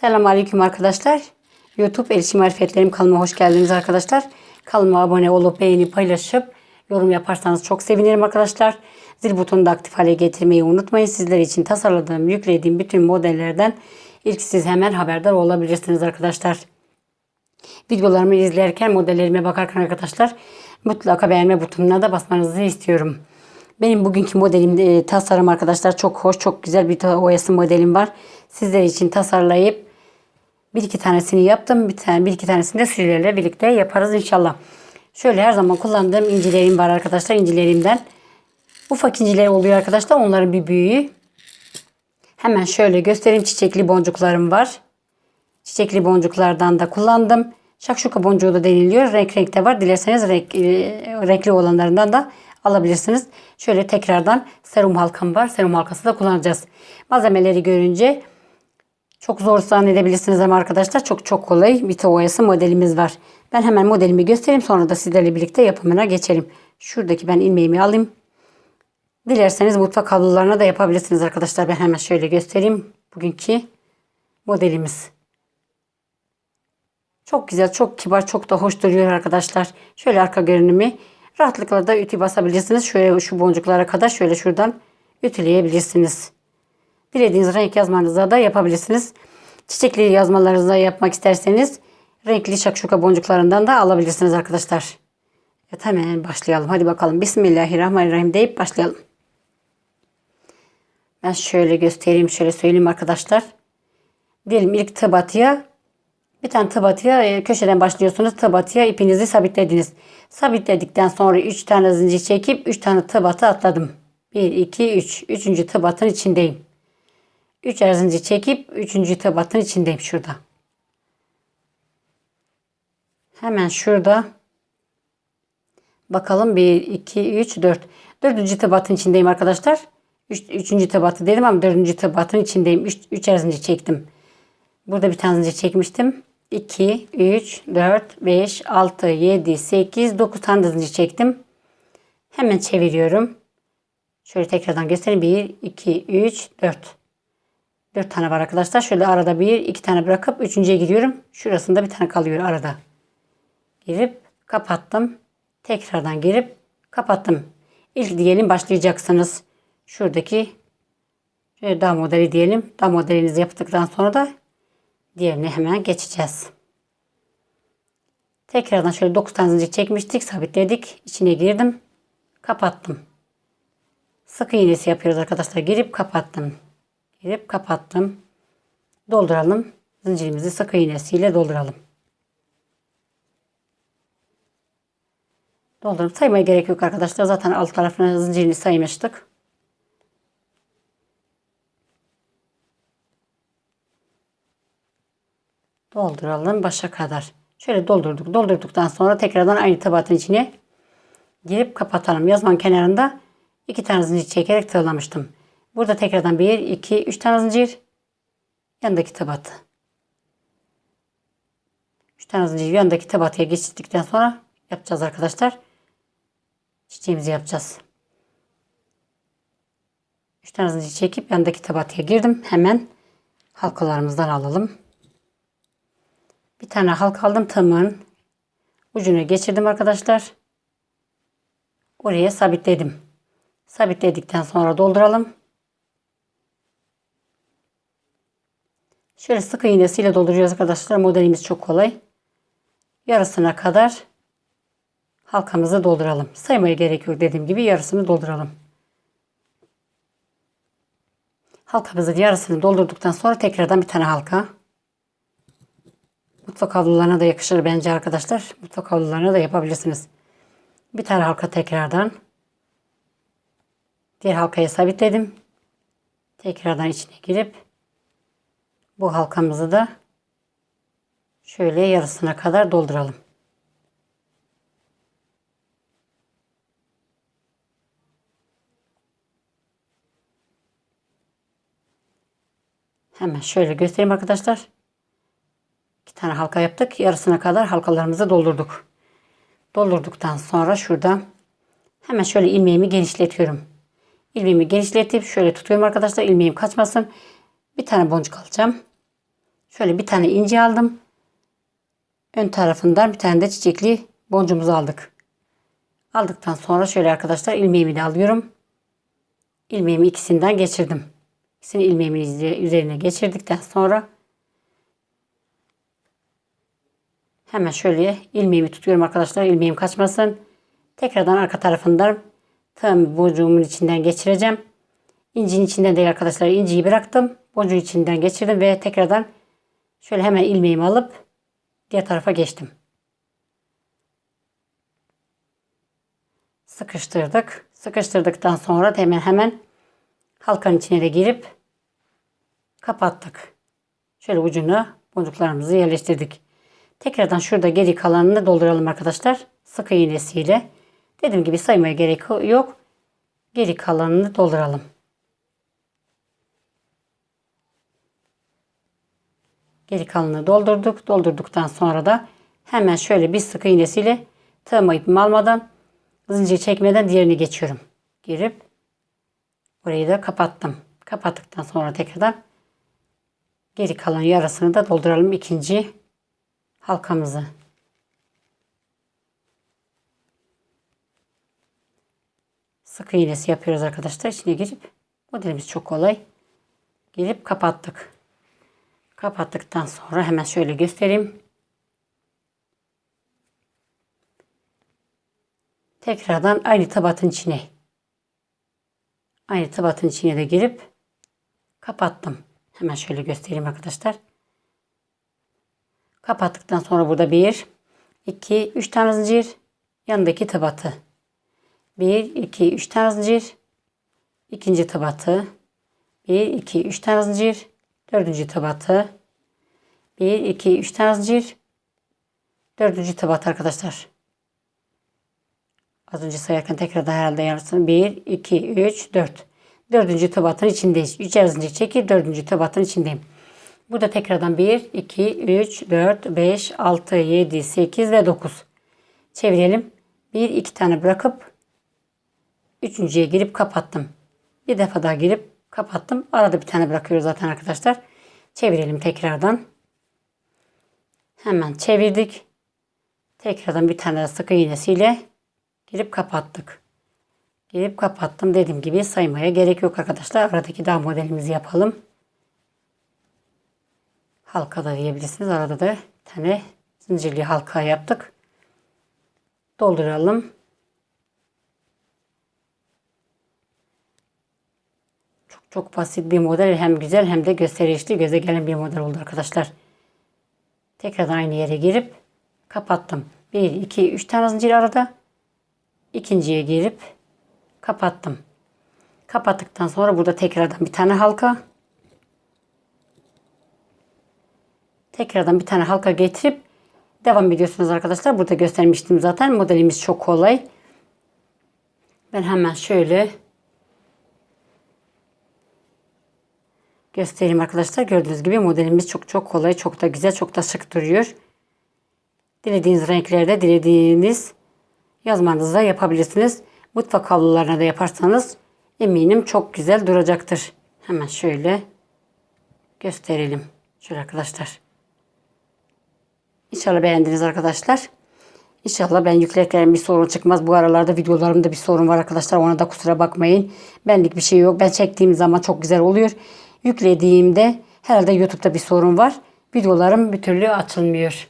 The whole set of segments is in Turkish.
Selamun Aleyküm arkadaşlar. YouTube Elçi Marifetlerim kanalıma hoş geldiniz arkadaşlar. Kanalıma abone olup beğenip paylaşıp yorum yaparsanız çok sevinirim arkadaşlar. Zil butonunu da aktif hale getirmeyi unutmayın. Sizler için tasarladığım, yüklediğim bütün modellerden ilk siz hemen haberdar olabilirsiniz arkadaşlar. Videolarımı izlerken modellerime bakarken arkadaşlar mutlaka beğenme butonuna da basmanızı istiyorum. Benim bugünkü modelim e, tasarım arkadaşlar çok hoş, çok güzel bir oyası modelim var. Sizler için tasarlayıp bir iki tanesini yaptım. Bir tane bir iki tanesini de sizlerle birlikte yaparız inşallah. Şöyle her zaman kullandığım incilerim var arkadaşlar. incilerimden. Ufak inciler oluyor arkadaşlar. Onların bir büyüğü. Hemen şöyle göstereyim. Çiçekli boncuklarım var. Çiçekli boncuklardan da kullandım. Şakşuka boncuğu da deniliyor. Renk renkte var. Dilerseniz renk, e, renkli olanlarından da alabilirsiniz. Şöyle tekrardan serum halkam var. Serum halkası da kullanacağız. Malzemeleri görünce çok zor zannedebilirsiniz ama arkadaşlar çok çok kolay bir oyası modelimiz var. Ben hemen modelimi göstereyim sonra da sizlerle birlikte yapımına geçelim. Şuradaki ben ilmeğimi alayım. Dilerseniz mutfak havlularına da yapabilirsiniz arkadaşlar. Ben hemen şöyle göstereyim. Bugünkü modelimiz. Çok güzel, çok kibar, çok da hoş duruyor arkadaşlar. Şöyle arka görünümü rahatlıkla da ütü basabilirsiniz. Şöyle şu boncuklara kadar şöyle şuradan ütüleyebilirsiniz. Dilediğiniz renk yazmanıza da yapabilirsiniz. Çiçekli yazmalarınızı yapmak isterseniz renkli şakşuka boncuklarından da alabilirsiniz arkadaşlar. Evet hemen başlayalım. Hadi bakalım. Bismillahirrahmanirrahim deyip başlayalım. Ben şöyle göstereyim, şöyle söyleyeyim arkadaşlar. Diyelim ilk tıbatıya bir tane tıbatıya e, köşeden başlıyorsunuz. Tıbatıya ipinizi sabitlediniz. Sabitledikten sonra 3 tane zincir çekip 3 tane tıbatı atladım. 1, 2, 3. 3. tıbatın içindeyim. 3 zincir çekip 3. tıbatın içindeyim şurada. Hemen şurada bakalım 1, 2, 3, 4. 4. tıbatın içindeyim arkadaşlar. 3. Üç, 3. tıbatı dedim ama 4. tıbatın içindeyim. 3 üç, zincir çektim. Burada bir tane zincir çekmiştim. 2, 3, 4, 5, 6, 7, 8, 9 tane de çektim. Hemen çeviriyorum. Şöyle tekrardan göstereyim. 1, 2, 3, 4. 4 tane var arkadaşlar. Şöyle arada 1, 2 tane bırakıp 3.ye gidiyorum. Şurasında bir tane kalıyor arada. Girip kapattım. Tekrardan girip kapattım. İlk diyelim başlayacaksınız. Şuradaki şöyle dağ modeli diyelim. Dağ modelinizi yaptıktan sonra da diğerine hemen geçeceğiz. Tekrardan şöyle 9 tane zincir çekmiştik. Sabitledik. İçine girdim. Kapattım. Sık iğnesi yapıyoruz arkadaşlar. Girip kapattım. Girip kapattım. Dolduralım. Zincirimizi sık iğnesiyle dolduralım. Doldurup saymaya gerek yok arkadaşlar. Zaten alt tarafına zincirini saymıştık. Dolduralım başa kadar. Şöyle doldurduk. Doldurduktan sonra tekrardan aynı tabatın içine girip kapatalım. Yazmanın kenarında iki tane zincir çekerek tığlamıştım. Burada tekrardan bir, iki, üç tane zincir. Yanındaki tabatı. Üç tane zincir yanındaki tabatıya geçirdikten sonra yapacağız arkadaşlar. Çiçeğimizi yapacağız. Üç tane zincir çekip yanındaki tabatıya girdim. Hemen halkalarımızdan alalım. Bir tane halka aldım tığımın ucuna geçirdim arkadaşlar. Oraya sabitledim. Sabitledikten sonra dolduralım. Şöyle sık iğnesiyle dolduruyoruz arkadaşlar. Modelimiz çok kolay. Yarısına kadar halkamızı dolduralım. Saymaya gerek yok dediğim gibi yarısını dolduralım. Halkamızın yarısını doldurduktan sonra tekrardan bir tane halka. Mutfak havlularına da yakışır bence arkadaşlar. Mutfak havlularına da yapabilirsiniz. Bir tane halka tekrardan. Diğer halkaya sabitledim. Tekrardan içine girip bu halkamızı da şöyle yarısına kadar dolduralım. Hemen şöyle göstereyim arkadaşlar. İki tane halka yaptık. Yarısına kadar halkalarımızı doldurduk. Doldurduktan sonra şurada hemen şöyle ilmeğimi genişletiyorum. İlmeğimi genişletip şöyle tutuyorum arkadaşlar. İlmeğim kaçmasın. Bir tane boncuk alacağım. Şöyle bir tane inci aldım. Ön tarafından bir tane de çiçekli boncuğumuzu aldık. Aldıktan sonra şöyle arkadaşlar ilmeğimi de alıyorum. İlmeğimi ikisinden geçirdim. İkisini ilmeğimin üzerine geçirdikten sonra hemen şöyle ilmeğimi tutuyorum arkadaşlar. İlmeğim kaçmasın. Tekrardan arka tarafından tığım boncuğumun içinden geçireceğim. İncinin içinden değil arkadaşlar. inciyi bıraktım. Boncuğun içinden geçirdim ve tekrardan şöyle hemen ilmeğimi alıp diğer tarafa geçtim. Sıkıştırdık. Sıkıştırdıktan sonra da hemen hemen halkanın içine de girip kapattık. Şöyle ucunu boncuklarımızı yerleştirdik. Tekrardan şurada geri kalanını dolduralım arkadaşlar. Sık iğnesiyle. Dediğim gibi saymaya gerek yok. Geri kalanını dolduralım. Geri kalanını doldurduk. Doldurduktan sonra da hemen şöyle bir sık iğnesiyle tığımı ipimi almadan zincir çekmeden diğerini geçiyorum. Girip burayı da kapattım. Kapattıktan sonra tekrardan geri kalan yarısını da dolduralım ikinci halkamızı. Sık iğnesi yapıyoruz arkadaşlar. İçine girip modelimiz çok kolay. Girip kapattık. Kapattıktan sonra hemen şöyle göstereyim. Tekrardan aynı tabatın içine aynı tabatın içine de girip kapattım. Hemen şöyle göstereyim arkadaşlar. Kapattıktan sonra burada 1, 2, 3 tane zincir. Yanındaki tabatı. 1, 2, 3 tane zincir. ikinci tabatı. 1, 2, 3 tane zincir. Dördüncü tabatı. 1, 2, 3 tane zincir. Dördüncü tabat arkadaşlar. Az önce sayarken tekrardan herhalde yarısını. 1, 2, 3, 4. Dördüncü tabatın içindeyiz. Üçer zincir çekip dördüncü tabatın içindeyim. Burada tekrardan 1, 2, 3, 4, 5, 6, 7, 8 ve 9. Çevirelim. 1, 2 tane bırakıp üçüncüye girip kapattım. Bir defa daha girip kapattım. Arada bir tane bırakıyoruz zaten arkadaşlar. Çevirelim tekrardan. Hemen çevirdik. Tekrardan bir tane de sık iğnesiyle girip kapattık. Girip kapattım. Dediğim gibi saymaya gerek yok arkadaşlar. Aradaki dağ modelimizi yapalım. Halka da diyebilirsiniz. Arada da bir tane zincirli halka yaptık. Dolduralım. Çok basit bir model. Hem güzel hem de gösterişli göze gelen bir model oldu arkadaşlar. Tekrardan aynı yere girip kapattım. 1, 2, 3 tane zincir arada. İkinciye girip kapattım. Kapattıktan sonra burada tekrardan bir tane halka. Tekrardan bir tane halka getirip devam ediyorsunuz arkadaşlar. Burada göstermiştim zaten. Modelimiz çok kolay. Ben hemen şöyle göstereyim arkadaşlar. Gördüğünüz gibi modelimiz çok çok kolay. Çok da güzel. Çok da şık duruyor. Dilediğiniz renklerde dilediğiniz yazmanızda yapabilirsiniz. Mutfak havlularına da yaparsanız eminim çok güzel duracaktır. Hemen şöyle gösterelim. Şöyle arkadaşlar. İnşallah beğendiniz arkadaşlar. İnşallah ben yüklerken bir sorun çıkmaz. Bu aralarda videolarımda bir sorun var arkadaşlar. Ona da kusura bakmayın. Benlik bir şey yok. Ben çektiğim zaman çok güzel oluyor. Yüklediğimde herhalde YouTube'da bir sorun var. Videolarım bir türlü açılmıyor.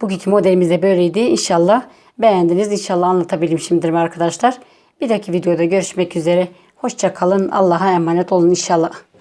Bugünkü modelimiz de böyleydi. İnşallah beğendiniz. İnşallah anlatabilmişimdir arkadaşlar. Bir dahaki videoda görüşmek üzere. Hoşça kalın. Allah'a emanet olun inşallah.